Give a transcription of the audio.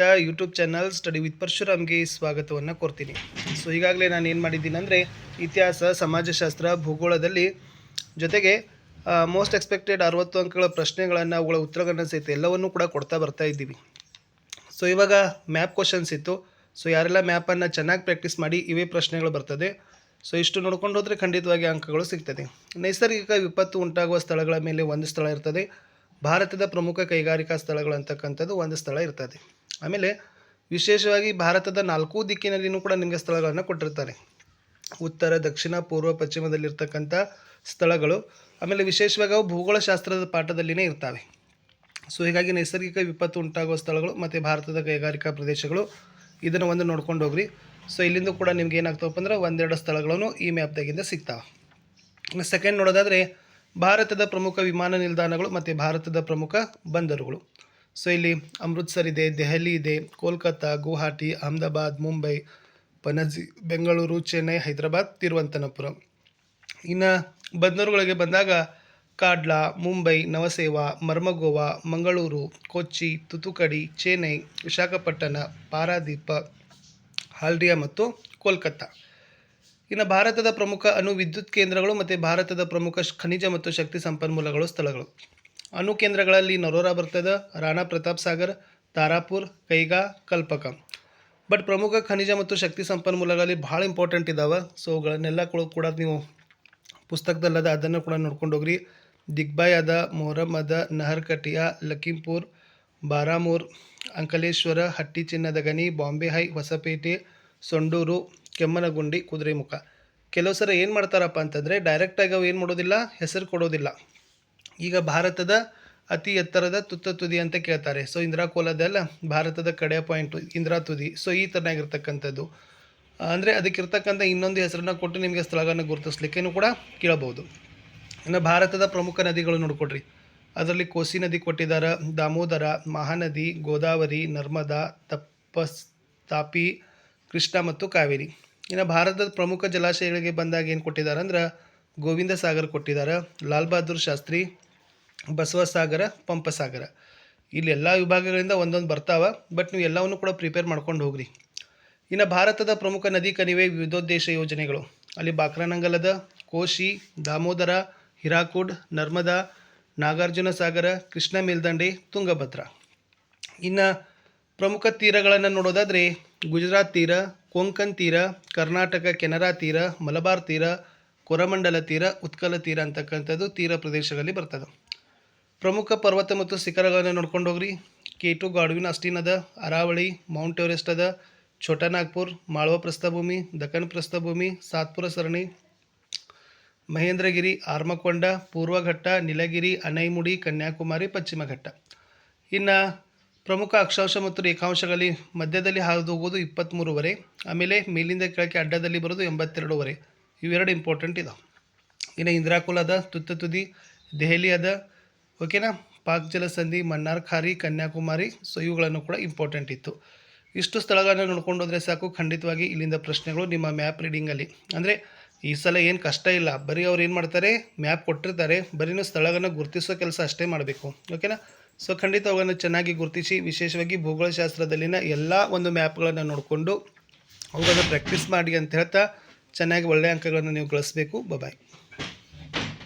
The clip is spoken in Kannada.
ಯೂಟ್ಯೂಬ್ ಚಾನಲ್ ಸ್ಟಡಿ ವಿತ್ ಪರಶುರಾಮ್ಗೆ ಸ್ವಾಗತವನ್ನು ಕೊಡ್ತೀನಿ ಸೊ, ಈಗಾಗಲೇ ನಾನು ಏನು ಮಾಡಿದ್ದೀನಿ ಅಂದರೆ ಇತಿಹಾಸ, ಸಮಾಜಶಾಸ್ತ್ರ, ಭೂಗೋಳದಲ್ಲಿ ಜೊತೆಗೆ ಮೋಸ್ಟ್ ಎಕ್ಸ್ಪೆಕ್ಟೆಡ್ ಅರವತ್ತು ಅಂಕಗಳ ಪ್ರಶ್ನೆಗಳನ್ನು, ಅವುಗಳ ಉತ್ತರಗಳನ್ನ ಸಹಿತ ಎಲ್ಲವನ್ನೂ ಕೂಡ ಕೊಡ್ತಾ ಬರ್ತಾ ಇದ್ದೀವಿ. ಸೊ, ಇವಾಗ ಮ್ಯಾಪ್ ಕ್ವಶನ್ಸ್ ಇತ್ತು. ಸೊ, ಯಾರೆಲ್ಲ ಮ್ಯಾಪನ್ನು ಚೆನ್ನಾಗಿ ಪ್ರಾಕ್ಟೀಸ್ ಮಾಡಿ ಇವೇ ಪ್ರಶ್ನೆಗಳು ಬರ್ತದೆ. ಸೊ, ಇಷ್ಟು ನೋಡ್ಕೊಂಡು ಹೋದರೆ ಖಂಡಿತವಾಗಿ ಅಂಕಗಳು ಸಿಗ್ತದೆ. ನೈಸರ್ಗಿಕ ವಿಪತ್ತು ಉಂಟಾಗುವ ಸ್ಥಳಗಳ ಮೇಲೆ ಒಂದು ಸ್ಥಳ ಇರ್ತದೆ. ಭಾರತದ ಪ್ರಮುಖ ಕೈಗಾರಿಕಾ ಸ್ಥಳಗಳು ಅಂತಕ್ಕಂಥದ್ದು ಒಂದು ಸ್ಥಳ ಇರ್ತದೆ. ಆಮೇಲೆ ವಿಶೇಷವಾಗಿ ಭಾರತದ ನಾಲ್ಕೂ ದಿಕ್ಕಿನಲ್ಲಿಯೂ ಕೂಡ ನಿಮಗೆ ಸ್ಥಳಗಳನ್ನು ಕೊಟ್ಟಿರ್ತಾರೆ. ಉತ್ತರ, ದಕ್ಷಿಣ, ಪೂರ್ವ, ಪಶ್ಚಿಮದಲ್ಲಿರ್ತಕ್ಕಂಥ ಸ್ಥಳಗಳು. ಆಮೇಲೆ ವಿಶೇಷವಾಗಿ ಅವು ಭೂಗೋಳಶಾಸ್ತ್ರದ ಪಾಠದಲ್ಲಿನೇ ಇರ್ತವೆ. ಸೊ ಹೀಗಾಗಿ ನೈಸರ್ಗಿಕ ವಿಪತ್ತು ಉಂಟಾಗುವ ಸ್ಥಳಗಳು ಮತ್ತು ಭಾರತದ ಕೈಗಾರಿಕಾ ಪ್ರದೇಶಗಳು ಇದನ್ನು ಒಂದು ನೋಡ್ಕೊಂಡು ಹೋಗ್ರಿ. ಸೊ ಇಲ್ಲಿಂದ ಕೂಡ ನಿಮ್ಗೆ ಏನಾಗ್ತವಪ್ಪ ಅಂದ್ರೆ ಒಂದೆರಡು ಸ್ಥಳಗಳನ್ನು ಈ ಮ್ಯಾಪ್ದಾಗಿಂದ ಸಿಗ್ತಾವೆ. ಸೆಕೆಂಡ್ ನೋಡೋದಾದರೆ ಭಾರತದ ಪ್ರಮುಖ ವಿಮಾನ ನಿಲ್ದಾಣಗಳು ಮತ್ತು ಭಾರತದ ಪ್ರಮುಖ ಬಂದರುಗಳು. ಸೊ ಇಲ್ಲಿ ಅಮೃತ್ಸರ್ ಇದೆ, ದೆಹಲಿ ಇದೆ, ಕೋಲ್ಕತ್ತಾ, ಗುವಾಹಟಿ, ಅಹಮದಾಬಾದ್, ಮುಂಬೈ, ಪನಜಿ, ಬೆಂಗಳೂರು, ಚೆನ್ನೈ, ಹೈದರಾಬಾದ್ ತಿರುವಂತನಪುರ ಇನ್ನು ಬಂದರುಗಳಿಗೆ ಬಂದಾಗ ಕಾಡ್ಲಾ, ಮುಂಬೈ, ನವಸೇವಾ, ಮರ್ಮಗೋವಾ, ಮಂಗಳೂರು, ಕೊಚ್ಚಿ, ತುತುಕಡಿ, ಚೆನ್ನೈ, ವಿಶಾಖಪಟ್ಟಣ, ಪಾರಾದೀಪ ಹಾಲ್ಡಿಯಾ ಮತ್ತು ಕೋಲ್ಕತ್ತಾ. ಇನ್ನು ಭಾರತದ ಪ್ರಮುಖ ಅಣು ವಿದ್ಯುತ್ ಕೇಂದ್ರಗಳು ಮತ್ತು ಭಾರತದ ಪ್ರಮುಖ ಖನಿಜ ಮತ್ತು ಶಕ್ತಿ ಸಂಪನ್ಮೂಲಗಳು ಸ್ಥಳಗಳು. ಅಣು ಕೇಂದ್ರಗಳಲ್ಲಿ ನರೋರಾ ಬರ್ತದೆ, ರಾಣಾ ಪ್ರತಾಪ್ ಸಾಗರ್, ತಾರಾಪುರ್, ಕೈಗಾ, ಕಲ್ಪಕ. ಬಟ್ ಪ್ರಮುಖ ಖನಿಜ ಮತ್ತು ಶಕ್ತಿ ಸಂಪನ್ಮೂಲಗಳಲ್ಲಿ ಭಾಳ ಇಂಪಾರ್ಟೆಂಟ್ ಇದ್ದಾವೆ ಸೊ ಅವುಗಳನ್ನೆಲ್ಲ ಕೂಡ ನೀವು ಪುಸ್ತಕದಲ್ಲದ ಅದನ್ನು ಕೂಡ ನೋಡ್ಕೊಂಡು ಹೋಗ್ರಿ. ದಿಗ್ಬಾಯ್ ಅದ ಮೊಹರಮ್ ಅದ ನಹರ್ಕಟಿಯಾ ಲಖೀಂಪುರ್, ಬಾರಾಮೂರ್, ಅಂಕಲೇಶ್ವರ, ಹಟ್ಟಿ ಚಿನ್ನದ ಗಣಿ, ಬಾಂಬೆ ಹೈ, ಹೊಸಪೇಟೆ, ಸೊಂಡೂರು ಕೆಮ್ಮನಗುಂಡಿ ಕುದುರೆಮುಖ ಕೆಲವು ಸಲ ಏನು ಮಾಡ್ತಾರಪ್ಪ ಅಂತಂದರೆ ಡೈರೆಕ್ಟಾಗಿ ಅವು ಏನು ಮಾಡೋದಿಲ್ಲ, ಹೆಸರು ಕೊಡೋದಿಲ್ಲ. ಈಗ ಭಾರತದ ಅತಿ ಎತ್ತರದ ತುತ್ತ ತುದಿ ಅಂತ ಕೇಳ್ತಾರೆ. ಸೊ ಇಂದಿರಾ ಕೋಲದಲ್ಲ ಭಾರತದ ಕಡೆಯ ಪಾಯಿಂಟು ಇಂದಿರಾ ತುದಿ. ಸೊ ಈ ಥರನಾಗಿರ್ತಕ್ಕಂಥದ್ದು ಅಂದರೆ ಅದಕ್ಕಿರ್ತಕ್ಕಂಥ ಇನ್ನೊಂದು ಹೆಸರನ್ನು ಕೊಟ್ಟು ನಿಮಗೆ ಸ್ಥಳಗಳನ್ನು ಗುರುತಿಸ್ಲಿಕ್ಕೇನು ಕೂಡ ಕೇಳಬಹುದು. ಇನ್ನು ಭಾರತದ ಪ್ರಮುಖ ನದಿಗಳು ನೋಡ್ಕೊಡ್ರಿ. ಅದರಲ್ಲಿ ಕೋಸಿ ನದಿ ಕೊಟ್ಟಿದ್ದಾರೆ ದಾಮೋದರ, ಮಹಾನದಿ, ಗೋದಾವರಿ, ನರ್ಮದಾ ತಪ್ಪಸ್ ತಾಪಿ ಕೃಷ್ಣ ಮತ್ತು ಕಾವೇರಿ. ಇನ್ನು ಭಾರತದ ಪ್ರಮುಖ ಜಲಾಶಯಗಳಿಗೆ ಬಂದಾಗ ಏನು ಕೊಟ್ಟಿದ್ದಾರೆ ಅಂದ್ರೆ ಗೋವಿಂದ ಸಾಗರ್ ಕೊಟ್ಟಿದ್ದಾರೆ, ಲಾಲ್ ಬಹದ್ದೂರ್ ಶಾಸ್ತ್ರಿ, ಬಸವಸಾಗರ, ಪಂಪಸಾಗರ. ಇಲ್ಲಿ ಎಲ್ಲ ವಿಭಾಗಗಳಿಂದ ಒಂದೊಂದು ಬರ್ತಾವ ಬಟ್ ನೀವು ಎಲ್ಲವನ್ನು ಕೂಡ ಪ್ರಿಪೇರ್ ಮಾಡ್ಕೊಂಡು ಹೋಗ್ರಿ. ಇನ್ನು ಭಾರತದ ಪ್ರಮುಖ ನದಿ ಕಣಿವೆ ವಿವಿಧೋದ್ದೇಶ ಯೋಜನೆಗಳು. ಅಲ್ಲಿ ಬಾಕ್ರಾನಂಗಲದ, ಕೋಶಿ, ದಾಮೋದರ, ಹಿರಾಕುಡ್, ನರ್ಮದಾ ನಾಗಾರ್ಜುನ ಸಾಗರ ಕೃಷ್ಣ ಮೇಲ್ದಂಡೆ, ತುಂಗಭದ್ರಾ. ಇನ್ನು ಪ್ರಮುಖ ತೀರಗಳನ್ನು ನೋಡೋದಾದರೆ ಗುಜರಾತ್ ತೀರ ಕೊಂಕಣ್ ತೀರ, ಕರ್ನಾಟಕ ಕೆನರಾ ತೀರ, ಮಲಬಾರ್ ತೀರ, ಕೊರಮಂಡಲ ತೀರ, ಉತ್ಕಲ ತೀರ ಅಂತಕ್ಕಂಥದ್ದು ತೀರ ಪ್ರದೇಶಗಳಲ್ಲಿ ಬರ್ತದೆ. ಪ್ರಮುಖ ಪರ್ವತ ಮತ್ತು ಶಿಖರಗಳನ್ನು ನೋಡ್ಕೊಂಡು ಹೋಗ್ರಿ. ಕೇಟು, ಗಾಡುವಿನ ಅಸ್ಟಿನ್ ಅದ ಅರಾವಳಿ, ಮೌಂಟ್ ಎವರೆಸ್ಟ್ ಅದ ಛೋಟಾ ನಾಗ್ಪುರ್ ಮಾಳ್ವ ಪ್ರಸ್ಥಭೂಮಿ ದಕ್ಕನ್ ಪ್ರಸ್ಥಭೂಮಿ, ಸಾತ್ಪುರ ಸರಣಿ, ಮಹೇಂದ್ರಗಿರಿ, ಆರ್ಮಕೊಂಡ, ಪೂರ್ವಘಟ್ಟ, ನೀಲಗಿರಿ, ಅನೈಮುಡಿ, ಕನ್ಯಾಕುಮಾರಿ ಪಶ್ಚಿಮ ಘಟ್ಟ ಇನ್ನು ಪ್ರಮುಖ ಅಕ್ಷಾಂಶ ಮತ್ತು ರೇಖಾಂಶಗಳಲ್ಲಿ ಮಧ್ಯದಲ್ಲಿ ಹಾದು ಹೋಗೋದು ಇಪ್ಪತ್ತ್ಮೂರುವರೆ ಆಮೇಲೆ ಮೇಲಿಂದ ಕೆಳಕ್ಕೆ ಅಡ್ಡದಲ್ಲಿ ಬರೋದು ಎಂಬತ್ತೆರಡೂವರೆ. ಇವೆರಡು ಇಂಪಾರ್ಟೆಂಟ್ ಇದಾವೆ. ಇನ್ನು ಇಂದ್ರಾಕುಲದ ಅದ ತುತ್ತ ತುದಿ ದೆಹಲಿ ಅದ ಓಕೆನಾ, ಪಾಕ್ ಜಲಸಂಧಿ, ಮನ್ನಾರ್, ಖಾರಿ, ಕನ್ಯಾಕುಮಾರಿ, ಸೊ ಇವುಗಳನ್ನು ಕೂಡ ಇಂಪಾರ್ಟೆಂಟ್ ಇತ್ತು. ಇಷ್ಟು ಸ್ಥಳಗಳನ್ನು ನೋಡ್ಕೊಂಡು ಹೋದರೆ ಸಾಕು, ಖಂಡಿತವಾಗಿ ಇಲ್ಲಿಂದ ಪ್ರಶ್ನೆಗಳು ನಿಮ್ಮ ಮ್ಯಾಪ್ ರೀಡಿಂಗಲ್ಲಿ ಅಂದರೆ ಈ ಸಲ ಏನು ಕಷ್ಟ ಇಲ್ಲ. ಬರೀ ಅವ್ರು ಏನು ಮಾಡ್ತಾರೆ? ಮ್ಯಾಪ್ ಕೊಟ್ಟಿರ್ತಾರೆ. ಬರೀನೂ ಸ್ಥಳಗಳನ್ನು ಗುರುತಿಸೋ ಕೆಲಸ ಅಷ್ಟೇ ಮಾಡಬೇಕು. ಓಕೆನಾ? ಸೊ ಖಂಡಿತ ಅವುಗಳನ್ನು ಚೆನ್ನಾಗಿ ಗುರುತಿಸಿ, ವಿಶೇಷವಾಗಿ ಭೂಗೋಳಶಾಸ್ತ್ರದಲ್ಲಿನ ಎಲ್ಲ ಒಂದು ಮ್ಯಾಪ್ಗಳನ್ನು ನೋಡಿಕೊಂಡು ಅವುಗಳನ್ನು ಪ್ರಾಕ್ಟೀಸ್ ಮಾಡಿ ಅಂತ ಹೇಳ್ತಾ ಚೆನ್ನಾಗಿ ಒಳ್ಳೆಯ ಅಂಕಗಳನ್ನು ನೀವು ಗಳಿಸಬೇಕು. ಬಾಯ್